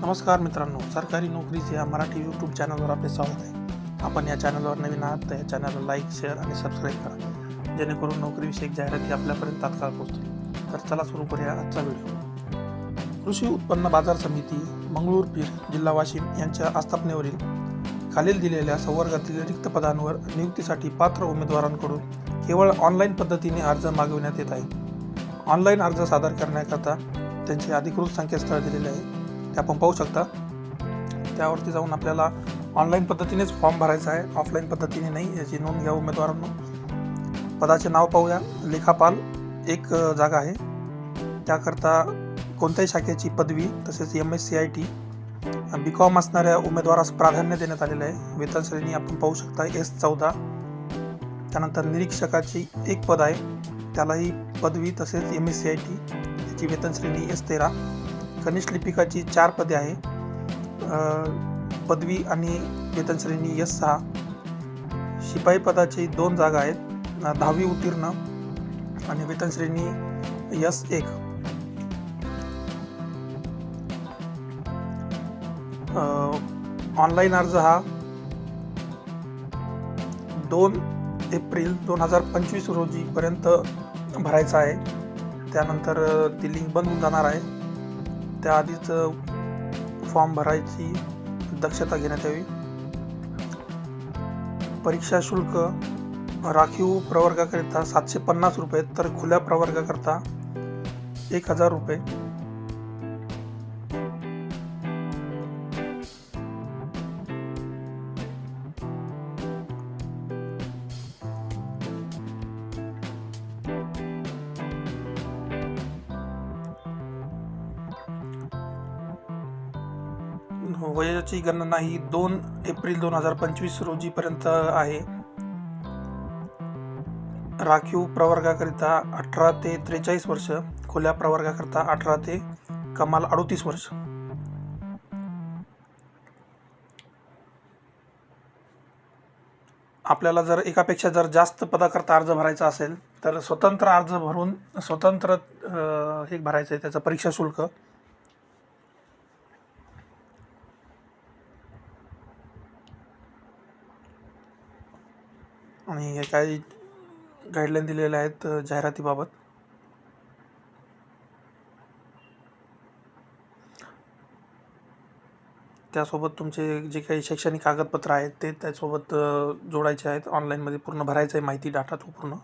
नमस्कार मित्रांनो सरकारी नोकरीचे या मराठी यूट्यूब चॅनलवर आपले स्वागत आहे. आपण या चॅनलवर नवीन आहात तर या चॅनलला लाईक शेअर आणि सबस्क्राईब करा. जेणेकरून नोकरीविषयक जाहिराती आपल्यापर्यंत तात्काळ पोहोचतील. तर चला सुरू करूया आजचा व्हिडिओ कृषी उत्पन्न बाजार समिती मंगळूरपीर जिल्हा वाशिम यांच्या आस्थापनेवरील खालील दिलेल्या संवर्गातील रिक्त पदांवर नियुक्तीसाठी पात्र उमेदवारांकडून केवळ ऑनलाईन पद्धतीने अर्ज मागविण्यात येत आहे ऑनलाईन अर्ज सादर करण्याकरता त्यांचे अधिकृत संकेतस्थळ दिलेले आहे. ते आपण पाहू शकता. त्यावरती जाऊन आपल्याला ऑनलाईन पद्धतीनेच फॉर्म भरायचा आहे. ऑफलाईन पद्धतीने नाही याची नोंद घ्या उमेदवारांना. पदाचे नाव पाहूया. लेखापाल एक जागा आहे. त्याकरता कोणत्याही शाखेची पदवी तसेच M S C I T B com असणाऱ्या उमेदवारास प्राधान्य देण्यात आलेलं आहे. वेतन श्रेणी आपण पाहू शकता. एस चौदा. त्यानंतर निरीक्षकाची एक पद आहे. त्यालाही पदवी तसेच M S C I T त्याची वेतन श्रेणी एस तेरा. कनिष्ठ लिपिकाची चार पदे आहे. पदवी आणि वेतनश्रेणी यस एस सहा. शिपाई पदाची दोन जागा आहेत. दहावी उत्तीर्ण आणि वेतनश्रेणी यस एस एक ऑनलाईन अर्ज हा दोन एप्रिल दोन हजार पंचवीस रोजीपर्यंत भरायचा आहे. त्यानंतर ती लिंक बंद होऊन जाणार आहे. त्याआधीच अ, फॉर्म भरायची दक्षता घेण्यात यावी. परीक्षा शुल्क राखीव प्रवर्गाकरिता सातशे पन्नास रुपये तर खुल्या प्रवर्गाकरता एक हजार रुपये. वयाची गणना ही दोन एप्रिल दोन हजार पंचवीस रोजीपर्यंत आहे. राखीव प्रवर्गाकरिता अठरा ते त्रेचाळीस वर्ष खुल्या प्रवर्गाकरिता अठरा ते कमाल अडतीस वर्ष. आपल्याला जर एकापेक्षा जर जास्त पदाकरता अर्ज भरायचा असेल तर स्वतंत्र अर्ज भरून स्वतंत्र हे भरायचं आहे त्याचं परीक्षा शुल्क. आणि हे काही गाईडलाईन दिलेल्या आहेत जाहिरातीबाबत. त्यासोबत तुमचे जे काही शैक्षणिक कागदपत्र आहेत ते त्यासोबत जोडायचे आहेत. ऑनलाईनमध्ये पूर्ण भरायचं आहे माहिती डाटा तो पूर्ण.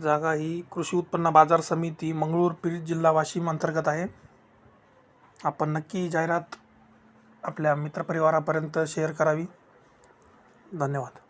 जागा ही कृषी उत्पन्न बाजार समिती मंगळूर पीर जिल्हा वाशिम अंतर्गत आहे. आपण नक्की जाहिरात आपल्या मित्रपरिवारापर्यंत शेअर करावी. धन्यवाद.